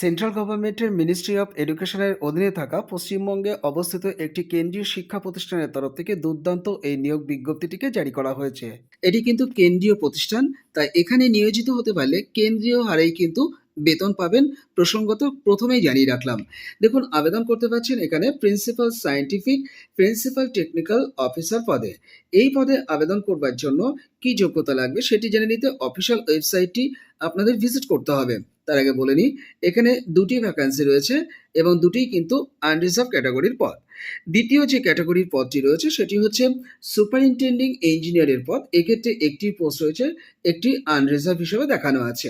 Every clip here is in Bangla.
সেন্ট্রাল গভর্নমেন্টের মিনিস্ট্রি অফ এডুকেশনের অধীনে থাকা পশ্চিমবঙ্গে অবস্থিত একটি কেন্দ্রীয় শিক্ষা প্রতিষ্ঠানের তরফ থেকে দুর্দান্ত এই নিয়োগ বিজ্ঞপ্তিটিকে জারি করা হয়েছে। এটি কিন্তু কেন্দ্রীয় প্রতিষ্ঠান, তাই এখানে নিয়োজিত হতে পারলে কেন্দ্রীয় হারেই কিন্তু বেতন পাবেন প্রসঙ্গত প্রথমেই জানিয়ে রাখলাম। দেখুন, আবেদন করতে পারছেন এখানে principal scientific principal technical officer পদে। এই পদে আবেদন করবার জন্য কি যোগ্যতা লাগবে সেটি জেনে নিতে অফিসিয়াল ওয়েবসাইটটি আপনাদের ভিজিট করতে হবে। তার আগে বলে নিই এখানে দুটি ভ্যাকান্সি রয়েছে। এবং দুটিই কিন্তু আনরিজার্ভ ক্যাটাগরির পদ। দ্বিতীয় যে ক্যাটাগরির পদটি রয়েছে, সেটি হচ্ছে সুপারিনটেন্ডিং ইঞ্জিনিয়ারের পদ। এক্ষেত্রে একটি পোস্ট রয়েছে, একটি আনরিজার্ভ হিসেবে দেখানো আছে।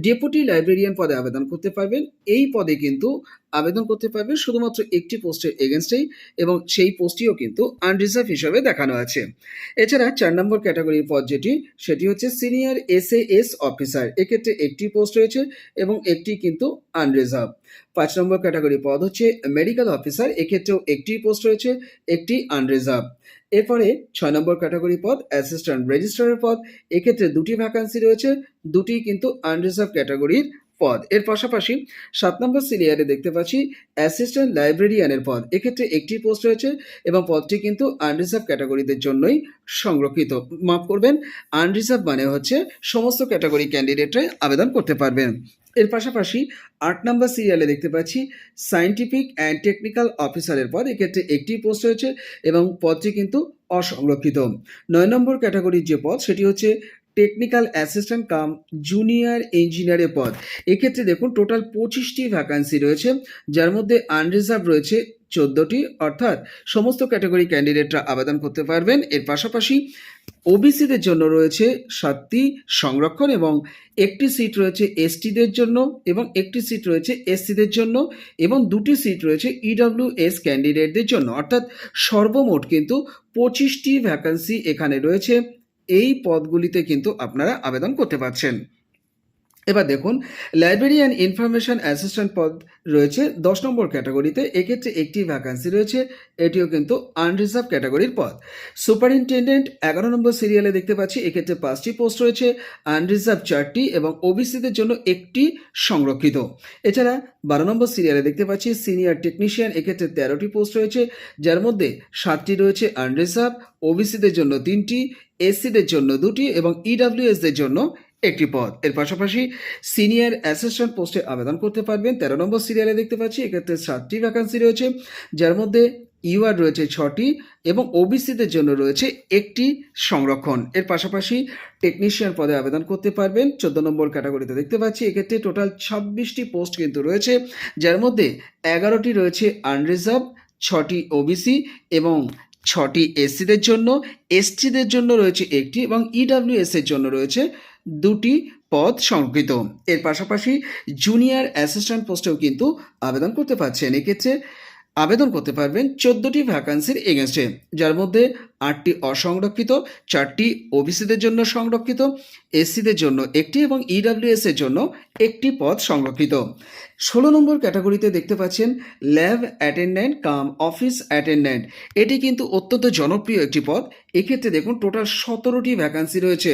ডেপুটি লাইব্রেরিয়ান পদে আবেদন করতে পারবেন। এই পদে কিন্তু আবেদন করতে পারবেন শুধুমাত্র একটি পোস্টের এগেনস্টেই এবং সেই পোস্টটিও কিন্তু আনরিজার্ভ হিসেবে দেখানো আছে। এছাড়া চার নম্বর ক্যাটাগরির পদ যেটি, সেটি হচ্ছে সিনিয়র এস এস অফিসার এক্ষেত্রে একটি পোস্ট রয়েছে এবং একটি কিন্তু আনরিজার্ভ পাঁচ নম্বর ক্যাটাগরি পদ হচ্ছে মেডিকেল অফিসার এক্ষেত্রেও একটি পোস্ট রয়েছে, একটি আনরিজার্ভ এরপরে ছয় নম্বর ক্যাটাগরি পদ অ্যাসিস্ট্যান্ট রেজিস্ট্রারের পদ, এক্ষেত্রে দুটি ভ্যাকান্সি রয়েছে, দুটি কিন্তু আনরিজার্ভ ক্যাটাগরির। পদ। এর পাশাপাশি সাত নম্বর সিরিয়ালে দেখতে পাচ্ছি অ্যাসিস্ট্যান্ট লাইব্রেরিয়ানের পদ। এক্ষেত্রে একটি পোস্ট রয়েছে এবং পদটি কিন্তু আনরিজার্ভ ক্যাটাগরিদের জন্যই সংরক্ষিত। মাফ করবেন আনরিজার্ভ মানে হচ্ছে সমস্ত ক্যাটাগরি ক্যান্ডিডেটরাই আবেদন করতে পারবেন। এর পাশাপাশি আট নম্বর সিরিয়ালে দেখতে পাচ্ছি সায়েন্টিফিক অ্যান্ড টেকনিক্যাল অফিসারের পদ। এক্ষেত্রে একটি পোস্ট রয়েছে এবং পদটি কিন্তু অসংরক্ষিত। নয় নম্বর ক্যাটাগরির যে পদ, সেটি হচ্ছে টেকনিক্যাল অ্যাসিস্ট্যান্ট কাম জুনিয়র ইঞ্জিনিয়ারের পদ। এক্ষেত্রে দেখুন টোটাল পঁচিশটি ভ্যাকান্সি রয়েছে, যার মধ্যে আনরিজার্ভ রয়েছে চোদ্দোটি, অর্থাৎ সমস্ত ক্যাটাগরি ক্যান্ডিডেটরা আবেদন করতে পারবেন। এর পাশাপাশি ওবিসিদের জন্য রয়েছে সাতটি সংরক্ষণ এবং একটি সিট রয়েছে এসটিদের জন্য এবং একটি সিট রয়েছে এসসিদের জন্য এবং দুটি সিট রয়েছে ইডব্লিউ এস ক্যান্ডিডেটদের জন্য। অর্থাৎ সর্বমোট কিন্তু পঁচিশটি ভ্যাকান্সি এখানে রয়েছে। এই পদগুলিতে কিন্তু আপনারা আবেদন করতে পারছেন। এবার দেখুন লাইব্রেরি অ্যান্ড ইনফরমেশন অ্যাসিস্ট্যান্ট পদ রয়েছে দশ নম্বর ক্যাটাগরিতে, এক্ষেত্রে একটি ভ্যাকান্সি রয়েছে, এটিও কিন্তু আনরিজার্ভ ক্যাটাগরির পদ। সুপারিনটেন্ডেন্ট এগারো নম্বর সিরিয়ালে দেখতে পাচ্ছি, এক্ষেত্রে পাঁচটি পোস্ট রয়েছে আনরিজার্ভ চারটি এবং ওবিসিদের জন্য একটি সংরক্ষিত। এছাড়া বারো নম্বর সিরিয়ালে দেখতে পাচ্ছি সিনিয়র টেকনিশিয়ান এক্ষেত্রে তেরোটি পোস্ট রয়েছে, যার মধ্যে সাতটি রয়েছে আনরিজার্ভ ওবিসিদের জন্য তিনটি এসসিদের জন্য দুটি এবং ইডাব্লিউএসদের জন্য একটি পদ। এর পাশাপাশি সিনিয়র অ্যাসিস্ট্যান্ট পোস্টে আবেদন করতে পারবেন। তেরো নম্বর সিরিয়ালে দেখতে পাচ্ছি, এক্ষেত্রে সাতটি ভ্যাকান্সি রয়েছে, যার মধ্যে ইউআর রয়েছে ছটি এবং ওবিসিদের জন্য রয়েছে একটি সংরক্ষণ। এর পাশাপাশি টেকনিশিয়ান পদে আবেদন করতে পারবেন। চোদ্দ নম্বর ক্যাটাগরিতে দেখতে পাচ্ছি, এক্ষেত্রে টোটাল ছাব্বিশটি পোস্ট কিন্তু রয়েছে, যার মধ্যে এগারোটি রয়েছে আনরিজার্ভ ছটি ওবিসি এবং ছটি এসসিদের জন্য, এসটিদের জন্য রয়েছে একটি এবং ইডাব্লিউএস এর জন্য রয়েছে দুটি পদ সংকৃত। এর পাশাপাশি জুনিয়র অ্যাসিস্ট্যান্ট পোস্টেও কিন্তু আবেদন করতে পারছেন। এক্ষেত্রে আবেদন করতে পারবেন চোদ্দোটি ভ্যাকান্সির এগেনস্টে যার মধ্যে আটটি অসংরক্ষিত, চারটি ওবিসিদের জন্য সংরক্ষিত এসসিদের জন্য একটি এবং ইডাব্লিউএস এর জন্য একটি পদ সংরক্ষিত। ষোলো নম্বর ক্যাটাগরিতে দেখতে পাচ্ছেন lab attendant cum office attendant. এটি কিন্তু অত্যন্ত জনপ্রিয় একটি পদ। এক্ষেত্রে দেখুন, টোটাল সতেরোটি ভ্যাকান্সি রয়েছে।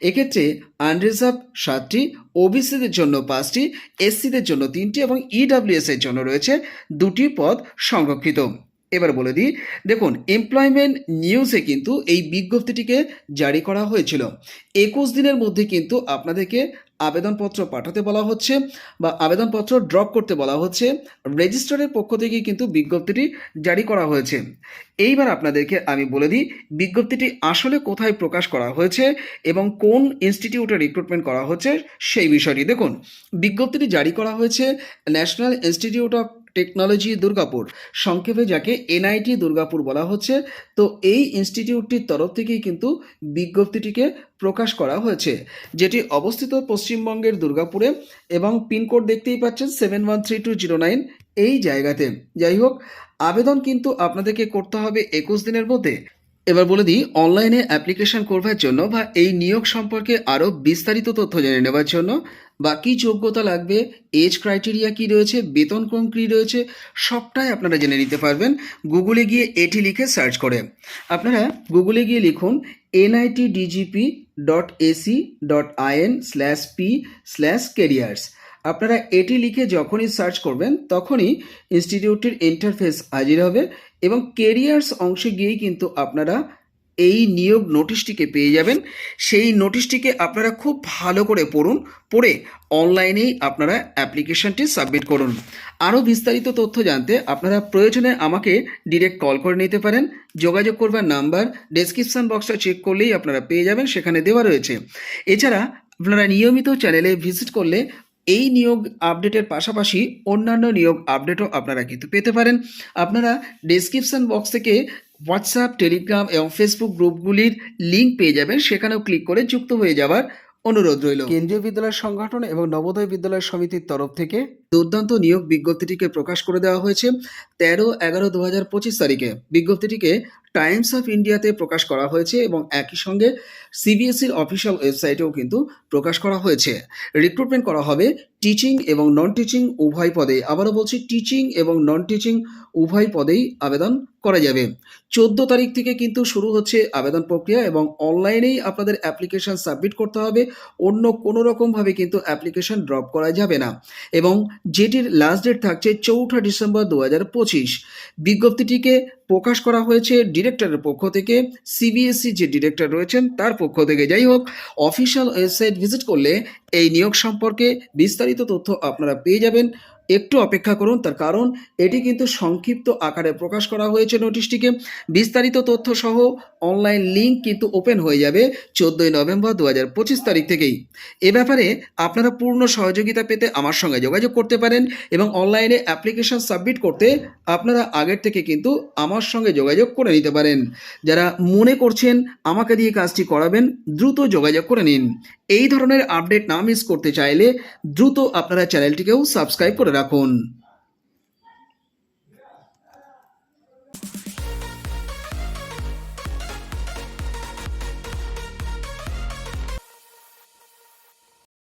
এক্ষেত্রে আনরিজার্ভ সাতটি ওবিসিদের জন্য পাঁচটি এসসিদের জন্য তিনটি এবং ইডাব্লিউএস এর জন্য রয়েছে দুটি পদ সংরক্ষিত। এবার বলে দিই, দেখুন এমপ্লয়মেন্ট নিউজে কিন্তু এই বিজ্ঞপ্তিটিকে জারি করা হয়েছিল। একুশ দিনের মধ্যে কিন্তু আপনাদেরকে আবেদনপত্র পাঠাতে বলা হচ্ছে বা আবেদনপত্র ড্রপ করতে বলা হচ্ছে, রেজিস্ট্রারের পক্ষ থেকে কিন্তু বিজ্ঞপ্তিটি জারি করা হয়েছে। এইবার আপনাদেরকে আমি বলে দিই, বিজ্ঞপ্তিটি আসলে কোথায় প্রকাশ করা হয়েছে এবং কোন ইনস্টিটিউটে রিক্রুটমেন্ট করা হচ্ছে সেই বিষয়টি দেখুন। বিজ্ঞপ্তিটি জারি করা হয়েছে National Institute of Technology Durgapur. সংক্ষেপে যাকে এনআইটি দুর্গাপুর বলা হচ্ছে, তো এই ইনস্টিটিউটটির তরফ থেকেই কিন্তু বিজ্ঞপ্তিটিকে প্রকাশ করা হয়েছে, যেটি অবস্থিত পশ্চিমবঙ্গের দুর্গাপুরে এবং পিনকোড দেখতেই পাচ্ছেন seven one three two zero nine এই জায়গাতে। যাই হোক, আবেদন কিন্তু আপনাদেরকে করতে হবে একুশ দিনের মধ্যে। এবার বলে দিই অনলাইনে অ্যাপ্লিকেশন করবার জন্য বা এই নিয়োগ সম্পর্কে আরও বিস্তারিত তথ্য জেনে নেওয়ার জন্য বা কী যোগ্যতা লাগবে এজ ক্রাইটেরিয়া কী রয়েছে বেতনক্রম কী রয়েছে, সবটাই আপনারা জেনে নিতে পারবেন। গুগলে গিয়ে এটি লিখে সার্চ করে। আপনারা গুগলে গিয়ে লিখুন NIT DGP dot AC dot IN slash P slash careers আপনারা এটি লিখে যখনই সার্চ করবেন, তখনই ইনস্টিটিউটটির ইন্টারফেস হাজির হবে। এবং কেরিয়ার্স অংশে গিয়েই কিন্তু আপনারা এই নিয়োগ নোটিশটিকে পেয়ে যাবেন। সেই নোটিশটিকে আপনারা খুব ভালো করে পড়ুন, পড়ে অনলাইনেই আপনারা অ্যাপ্লিকেশনটি সাবমিট করুন। আরও বিস্তারিত তথ্য জানতে আপনারা প্রয়োজনে আমাকে ডিরেক্ট কল করে নিতে পারেন। যোগাযোগ করবার নাম্বার ডেসক্রিপশন বক্সটা চেক করলেই আপনারা পেয়ে যাবেন, সেখানে দেওয়া রয়েছে। এছাড়া আপনারা নিয়মিত চ্যানেলে ভিজিট করলে এই নিয়োগ আপডেটের পাশাপাশি অন্যান্য নিয়োগ আপডেটও আপনারা কিন্তু পেতে পারেন। আপনারা ডেসক্রিপশন বক্স থেকে হোয়াটসঅ্যাপ টেলিগ্রাম এবং ফেসবুক গ্রুপগুলির লিঙ্ক পেয়ে যাবেন। সেখানেও ক্লিক করে যুক্ত হয়ে যাওয়ার অনুরোধ রইল। কেন্দ্রীয় বিদ্যালয় সংগঠন এবং নবোদয় বিদ্যালয় সমিতির তরফ থেকে দুর্দান্ত নিয়োগ বিজ্ঞপ্তিটিকে প্রকাশ করে দেওয়া হয়েছে তেরো এগারো দু হাজার পঁচিশ তারিখে। বিজ্ঞপ্তিটিকে টাইমস অফ ইন্ডিয়াতে প্রকাশ করা হয়েছে এবং একই সঙ্গে সিবিএসসির অফিসিয়াল ওয়েবসাইটেও কিন্তু প্রকাশ করা হয়েছে। রিক্রুটমেন্ট করা হবে টিচিং এবং নন টিচিং উভয় পদে আবারও বলছি টিচিং এবং নন টিচিং উভয় পদেই আবেদন করা যাবে। চোদ্দ তারিখ থেকে কিন্তু শুরু হচ্ছে আবেদন প্রক্রিয়া এবং অনলাইনেই আপনাদের অ্যাপ্লিকেশন সাবমিট করতে হবে। অন্য কোনো রকমভাবে কিন্তু অ্যাপ্লিকেশন ড্রপ করা যাবে না। এবং যেটির লাস্ট ডেট থাকছে চৌঠা ডিসেম্বর দু হাজার পঁচিশ। বিজ্ঞপ্তিটিকে প্রকাশ করা হয়েছে ডিরেক্টরের পক্ষ থেকে। সিবিএসসি যে ডিরেক্টর রয়েছেন, তার পক্ষ থেকে। যাই হোক অফিসিয়াল ওয়েবসাইট ভিজিট করলে এই নিয়োগ সম্পর্কে বিস্তারিত তথ্য আপনারা পেয়ে যাবেন। একটু অপেক্ষা করুন, তার কারণ এটি কিন্তু সংক্ষিপ্ত আকারে প্রকাশ করা হয়েছে নোটিশটিকে। বিস্তারিত তথ্য সহ অনলাইন লিঙ্ক কিন্তু ওপেন হয়ে যাবে চোদ্দোই নভেম্বর দু হাজার পঁচিশ তারিখ থেকেই। এ ব্যাপারে আপনারা পূর্ণ সহযোগিতা পেতে আমার সঙ্গে যোগাযোগ করতে পারেন এবং অনলাইনে অ্যাপ্লিকেশন সাবমিট করতে আপনারা আগের থেকে কিন্তু আমার সঙ্গে যোগাযোগ করে নিতে পারেন। যারা মনে করছেন আমাকে দিয়ে কাজটি করাবেন, দ্রুত যোগাযোগ করে নিন। এই ধরনের আপডেট না মিস করতে চাইলে দ্রুত আপনারা চ্যানেলটিকেও সাবস্ক্রাইব করে রাখুন।